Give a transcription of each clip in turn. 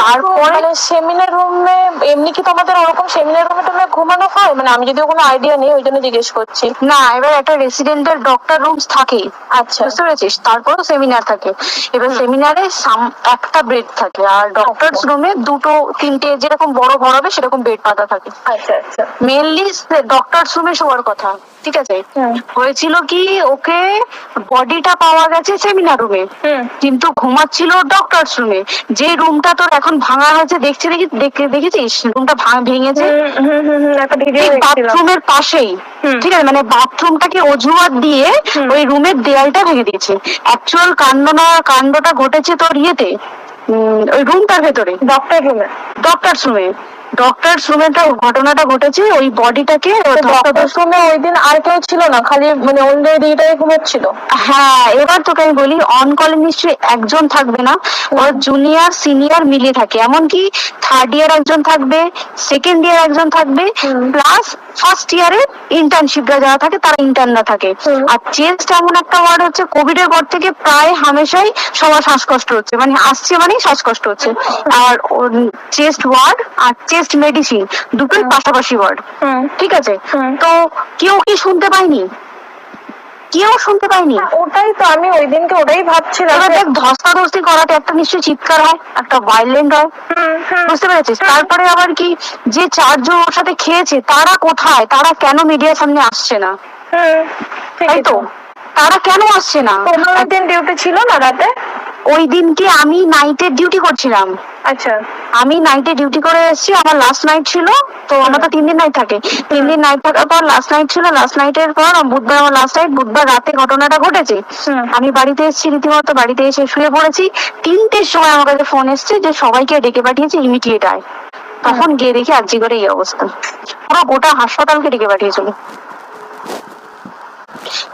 তারপরে মানে সেমিনার রুমে এমনি কি তোমাদের ওরকম সেমিনার রুমে টুমে ঘুমানো হয়? মানে আমি যদিও কোনো আইডিয়া নেই ওই জন্য জিজ্ঞেস করছি। না এবার একটা রেসিডেন্টের ডক্টর রুমস থাকে আচ্ছা। বুঝতে পেরেছিস? তারপরেও সেমিনার থাকে। এবার সেমিনারে একটা বেড থাকে। আর ডক্টরস আচ্ছা। রুমে দুটো তিনটে যেরকম বড় ঘর হবে সেরকম বেড পাতা থাকে। আচ্ছা আচ্ছা। মেনলি ডক্টরস রুমে শোয়ার কথা ঠিক আছে? হয়েছিল কি ওকে বডিটা পাওয়া গেছে সেমিনার রুমে কিন্তু ঘুমাচ্ছিল ডক্টরস রুমে যে রুমটা তোর এখন ভাঙা হয়েছে দেখছি দেখি দেখেছিস? রুমটা ভেঙেছে? বাথরুমের পাশেই ঠিক আছে? মানে বাথরুমটাকে অজুহাত দিয়ে ওই রুমের দেয়ালটা ভেঙে দিয়েছে। অ্যাকচুয়াল কাণ্ডনা কাণ্ডটা ঘটেছে তোর ইয়েতে? ওই রুমটার ভেতরে। ডক্টর রুমে ডক্টর রুমে ডক্টরস রুমেটা ঘটনাটা ঘটেছে ওই বডিটাকে ডক্টর রুমে ওই দিন আর কেউ ছিল না খালি মানে অন্য দিটাই ঘুমাচ্ছিল। হ্যাঁ এবার তোকে আমি বলি অন কলে নিশ্চয়ই একজন থাকবে না ওর জুনিয়র সিনিয়র মিলিয়ে থাকে। এমনকি থার্ড ইয়ার একজন থাকবে সেকেন্ড ইয়ার একজন থাকবে প্লাস ফার্স্ট ইয়ারে ইন্টার্নশিপরা যারা থাকে তারা ইন্টার্নরা থাকে। আর চেস্ট এমন একটা ওয়ার্ড হচ্ছে কোভিড এর পর থেকে প্রায় হামেশাই সবার শ্বাসকষ্ট হচ্ছে মানে আসছে মানেই শ্বাসকষ্ট হচ্ছে। আর চেস্ট ওয়ার্ড আর চেস্ট মেডিসিন দুটোই পাশাপাশি ওয়ার্ড ঠিক আছে? তো কেউ কি শুনতে পায়নি? কেউ শুনতে পায়নি? ওটাই তো আমি ওই দিনকে ওটাই ভাবছিলাম এবার দেখ ধস্তাধস্তি করাতে একটা নিশ্চয়ই চিৎকার হয় একটা ভাইলেন্ট হয়। বুঝতে পেরেছিস? তারপরে আবার কি যে চারজন ওর সাথে খেয়েছে তারা কোথায়? তারা কেন মিডিয়ার সামনে আসছে না? তাই তো? তারা কেন আসছে না? পনেরো দিন ডিউটি ছিল না রাতে? ওই দিনকে আমি নাইটের ডিউটি করছিলাম। আচ্ছা। আমি নাইটে ডিউটি করে এসেছি আমার লাস্ট নাইট ছিল তো আমার তো তিন দিন নাইট থাকে। তিন দিন নাইট থাকার পর লাস্ট নাইট ছিল লাস্ট নাইটের পর বুধবার আমার লাস্ট নাইট বুধবার রাতে ঘটনাটা ঘটেছে। আমি বাড়িতে এসেছি রীতিমতো বাড়িতে এসে শুয়ে পড়েছি। তিনটের সময় আমার কাছে ফোন এসেছে যে সবাইকে ডেকে পাঠিয়েছে ইমিডিয়েট আয়। তখন গিয়ে দেখি আজকে করে এই অবস্থা। পুরো গোটা হাসপাতালকে ডেকে পাঠিয়েছিল।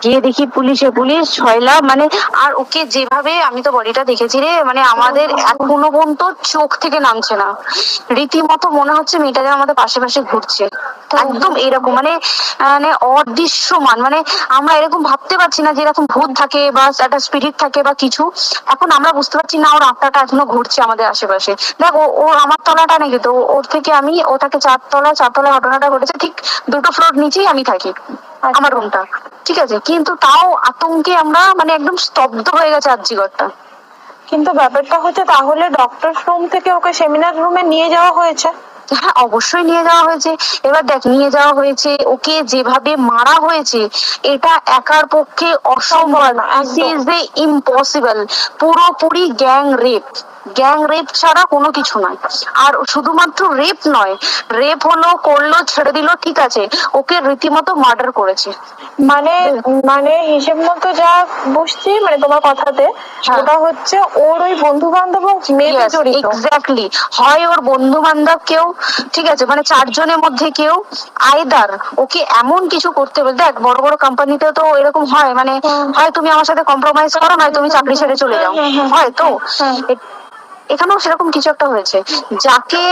গিয়ে দেখি পুলিশে পুলিশ ছয়লা মানে আর ওকে যেভাবে আমি তো বডিটা দেখেছি রে মানে আমাদের এখনও পর্যন্ত চোখ থেকে নামছে না। রীতিমতো মনে হচ্ছে মেয়েটা যেন আমাদের পাশে পাশে ঘুরছে। একদম এরকম মানে মানে অদৃশ্যমান মানে আমরা এরকম ভাবতে পারছি না যে এরকম ভূত থাকে বা একটা স্পিরিট থাকে বা কিছু। এখন আমরা বুঝতে পারছি না ওর আত্মাটা এখনও ঘুরছে আমাদের আশেপাশে। দেখ ও আমার তলাটা নাকি তো ওর থেকে আমি ওটাকে চারতলা চারতলা ঘটনাটা ঘটেছে ঠিক দুটো ফ্লোর নিচেই আমি থাকি। আমার রুমটা ঠিক আছে? কিন্তু তাও আতঙ্কে আমরা মানে একদম স্তব্ধ হয়ে গেছে আর্জিগরটা। কিন্তু ব্যাপারটা হচ্ছে তাহলে ডক্টর রুম থেকে ওকে সেমিনার রুমে নিয়ে যাওয়া হয়েছে? হ্যাঁ অবশ্যই নিয়ে যাওয়া হয়েছে। এবার দেখ নিয়ে যাওয়া হয়েছে ওকে যেভাবে মারা হয়েছে এটা একার পক্ষে অসম্ভব ইম্পসিবল পুরোপুরি গ্যাং রেপ গ্যাং রেপ ছাড়া কোনো কিছু নয়। আর শুধুমাত্র রেপ নয় রেপ হলো করল ছেড়ে দিল ঠিক আছে ওকে রীতিমতো মার্ডার করেছে। মানে মানে হিসেব মতো যা বুঝছি মানে তোমার কথাতে হ্যাঁ। ওটা হচ্ছে ওর ওই বন্ধু বান্ধব জড়িত। এক্স্যাক্টলি হয় ওর বন্ধু বান্ধব কেউ ঠিক আছে মানে চারজনের মধ্যে কেউ আইদার ওকে এমন কিছু করতে হবে দেখ বড় বড় কোম্পানিতে তো এরকম হয় মানে হয়। তুমি আমার সাথে কম্প্রোমাইজ করো নয় তুমি চাকরি ছেড়ে চলে যাও। হুম। হয় তো? এখানেও সেরকম কিছু একটা হয়েছে। যাকে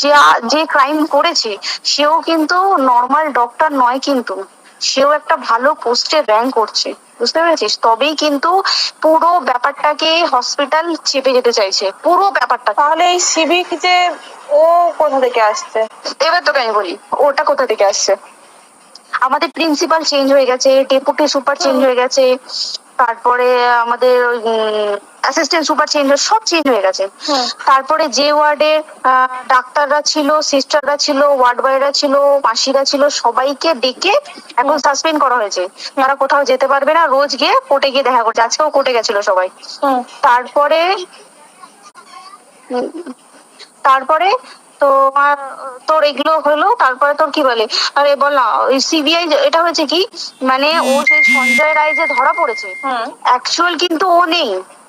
যে যে ক্রাইম করেছে সেও কিন্তু নর্মাল ডক্টর নয় কিন্তু। সেও একটা ভালো পোস্টে র্যাঙ্ক করছে। বুঝতে পেরেছিস? তবেই কিন্তু পুরো ব্যাপারটাকে হসপিটাল চেপে যেতে চাইছে। পুরো ব্যাপারটা। তাহলে এই সিভিক যে ও কোথা থেকে আসছে? এবার তোকে আমি বলি ওটা কোথা থেকে আসছে? আমাদের প্রিন্সিপাল চেঞ্জ হয়ে গেছে ডেপুটি সুপার চেঞ্জ হয়ে গেছে তারপরে আমাদের অ্যাসিস্ট্যান্ট সুপার চেঞ্জ সব চেঞ্জ হয়ে গেছে। তারপরে যে ওয়ার্ডে ডাক্তাররা ছিল সিস্টাররা ছিল ওয়ার্ড বয়রা ছিল মাসিরা ছিল সবাইকে ডেকে এখন সাসপেন্ড করা হয়েছে। তারা কোথাও যেতে পারবে না রোজ গিয়ে কোর্টে গিয়ে দেখা করছে। আজকেও কোর্টে গেছিল সবাই। তারপরে তারপরে তোমার তোর এগুলো হলো তারপরে তোর কি বলে? আরে বল না সিবিআই এটা হয়েছে কি? মানে ও সেই সঞ্জয় রায় যে ধরা পড়েছে হুম। অ্যাকচুয়াল কিন্তু ও নেই।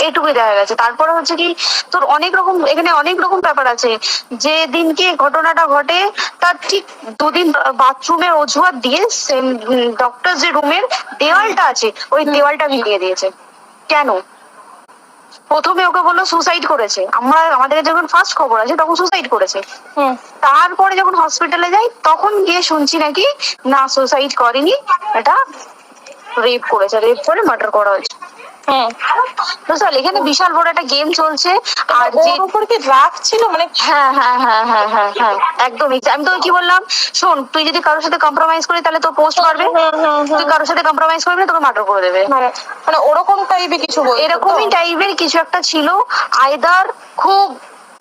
এইটুকুই দেখা গেছে। তারপরে হচ্ছে কি তোর অনেক রকম এখানে অনেক রকম ব্যাপার আছে। যে দিনকে ঘটনাটা ঘটে তার ঠিক দুদিন বাথরুমের অজুহাত দিয়ে ডক্টর যে রুমের দেওয়ালটা আছে ওই দেওয়ালটা ভেঙে দিয়েছে। কেন? প্রথমে ওকে বলল সুসাইড করেছে। আমরা আমাদের যখন ফার্স্ট খবর আছে তখন সুসাইড করেছে। হুম। তারপরে যখন হসপিটালে যাই তখন গিয়ে শুনছি নাকি না সুসাইড করেনি এটা রেপ করেছে। রেপ করে মার্ডার করা হয়েছে। হুম বুঝতে এখানে বিশাল বড় একটা গেম চলছে। আর যে ওর উপর কি রাগ ছিল? মানে হ্যাঁ হ্যাঁ হ্যাঁ হ্যাঁ হ্যাঁ হ্যাঁ। একদম আমি তোকে কি বললাম? শোন তুই যদি কারোর সাথে কম্প্রোমাইজ করি তাহলে তোর পোস্ট করবে। তুই কারোর সাথে কম্প্রোমাইজ করবি না তোকে মার্ডার করে দেবে। মানে মানে ওরকম টাইপের কিছু এরকমই টাইপের কিছু একটা ছিল। আইদার খুব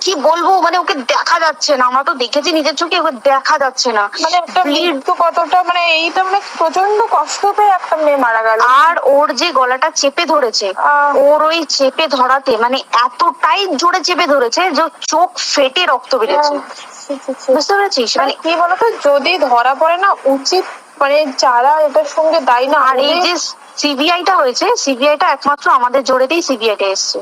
কি বলব? মানে ওকে দেখা যাচ্ছে না। আমরা তো দেখেছি নিজের চোখে ওকে দেখা যাচ্ছে না। মানে একটা মৃত্যু কতটা মানে এইটা মানে প্রচণ্ড কষ্ট পেয়ে একটা মেয়ে মারা গেল। আর ওর যে গলাটা চেপে ধরেছে ওর ওই চেপে ধরাতে মানে এতটাই জোরে চেপে ধরেছে যে চোখ ফেটে রক্ত বেরোচ্ছে। ছি, ছি, ছি। বুঝতে পেরেছিস? মানে মানে কি বলতো যদি ধরা পড়ে না উচিত মানে যারা এটার সঙ্গে দায়ী না আর এই যে সিবিআইটা হয়েছে সিবিআইটা একমাত্র আমাদের জোরেতেই সিবিআইটা এসছে।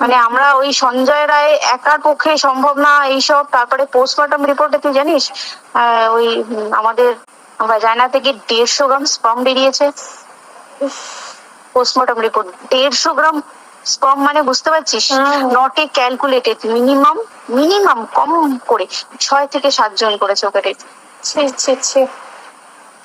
মানে আমরা ওই সঞ্জয় রায় একার পক্ষে সম্ভব না এইসব তারপরে পোস্টমর্টম রিপোর্টে তুই জানিস ওই আমাদের ভাজানা থেকে দেড়শো গ্রাম স্পাম বেরিয়েছে পোস্টমর্টম রিপোর্ট দেড়শো গ্রাম স্পাম মানে বুঝতে পারছিস। Not a calculated minimum minimum কম করে ছয় থেকে সাতজন করেছে ওকে rape।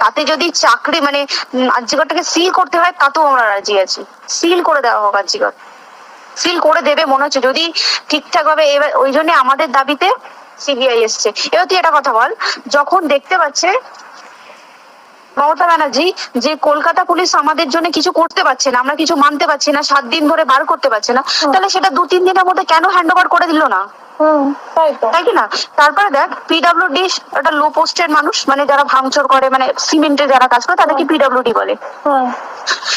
তাতে যদি চাকরি মানে আজিগরটাকে সিল করতে হয়, তাতেও আমরা রাজি আছি। সিল করে দেওয়া হোক আর্যিকর সিল করে দেবে, মনে হচ্ছে যদি ঠিকঠাক ভাবে এবার, ওই জন্য আমাদের দাবিতে সিবিআই এসছে। এবার তুই একটা কথা বল, যখন দেখতে পাচ্ছে মমতা ব্যানার্জি যে কলকাতা পুলিশ আমাদের জন্য কিছু করতে পারছে না আমরা কিছু মানতে পারছি না সাত দিন ধরে বার করতে পারছে না তাহলে সেটা দু তিন দিনের মধ্যে কেন হ্যান্ড ওভার করে দিল না? তাই কি না? তারপরে দেখ পিডাব্লিউডি একটা লো পোস্টের মানুষ মানে যারা ভাঙচুর করে মানে যারা কাজ করে তাদেরকে পিডাব্লিউডি বলে।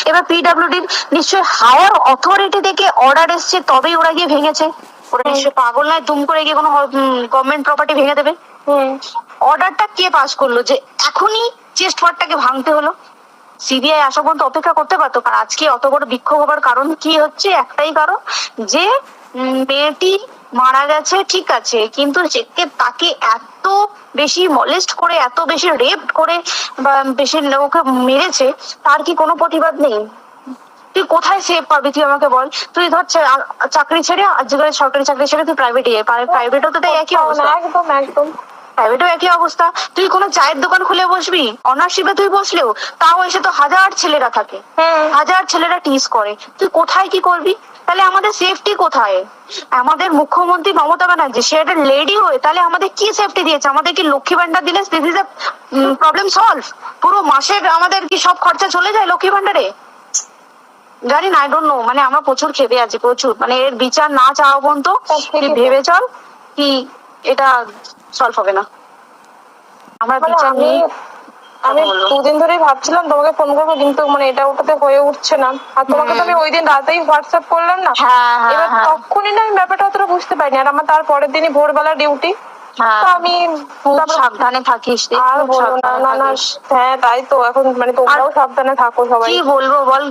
এবার পিডাব্লিউডির নিশ্চয়ই হায়ার অথরিটি থেকে অর্ডার এসছে তবেই ওরা গিয়ে ভেঙেছে। ওরা নিশ্চয়ই পাগল নয় দুম করে গিয়ে কোনো গভর্নমেন্ট প্রপার্টি ভেঙে দেবে। অর্ডারটা কে পাস করল? যে এখনই চেস্ট ওয়ার্ডটাকে ভাঙতে হলো। সিবিআই আসা পর্যন্ত অপেক্ষা করতে পারতো কারণ আজকে অত বড় বিক্ষোভ হবার কারণ কি হচ্ছে একটাই কারণ যে মেয়েটি মারা গেছে ঠিক আছে কিন্তু তাকে এত বেশি মলেস্ট করে এত বেশি রেপ করে বা বেশি ওকে মেরেছে তার কি কোনো প্রতিবাদ নেই? তুই কোথায় সেভ পাবি তুই আমাকে বল। তুই ধর চাকরি ছেড়ে আজকাল সরকারি চাকরি ছেড়ে তুই প্রাইভেটে প্রাইভেটও তো তাই একই অবস্থা। একদম একদম। প্রাইভেটও একই অবস্থা। তুই কোনো চায়ের দোকান খুলে বসবি? অনার্সিপে তুই বসলেও তাও এসে তো হাজার ছেলেরা থাকে। হাজার ছেলেরা টিস করে। তুই কোথায় কি করবি? তাহলে আমাদের সেফটি কোথায়? আমাদের মুখ্যমন্ত্রী মমতা ব্যানার্জি সে একটা লেডি হয়ে তাহলে আমাদের কি সেফটি দিয়েছে? আমাদের কি লক্ষ্মী ভান্ডার দিলে দিস ইজ প্রবলেম সলভ পুরো মাসের আমাদের কি সব খরচা চলে যায় লক্ষ্মী ভান্ডারে জানি না আই ডোন্ট নো মানে আমরা প্রচুর খেপে আছি প্রচুর। মানে এর বিচার না চাওয়া পর্যন্ত ভেবে চল কি এটা সলভ হবে না। আমরা মানে বিচার নিয়ে আমি দুদিন ধরেই ভাবছিলাম তোমাকে ফোন করব কিন্তু মানে এটা ওটাতে হয়ে উঠছে না। আর তোমাকে তো আমি ওই দিন রাতেই হোয়াটসঅ্যাপ করলাম না। হ্যাঁ হ্যাঁ এবার হ্যাঁ। তখনই না আমি ব্যাপারটা অতটা বুঝতে পারিনি। আর আমার তার পরের দিনই ভোরবেলা ডিউটি আমি সাবধানে থাকিস আর বলো না না না হ্যাঁ তাই তো। এখন মানে তোমরাও সাবধানে থাকো সবাই। কি বলব বল?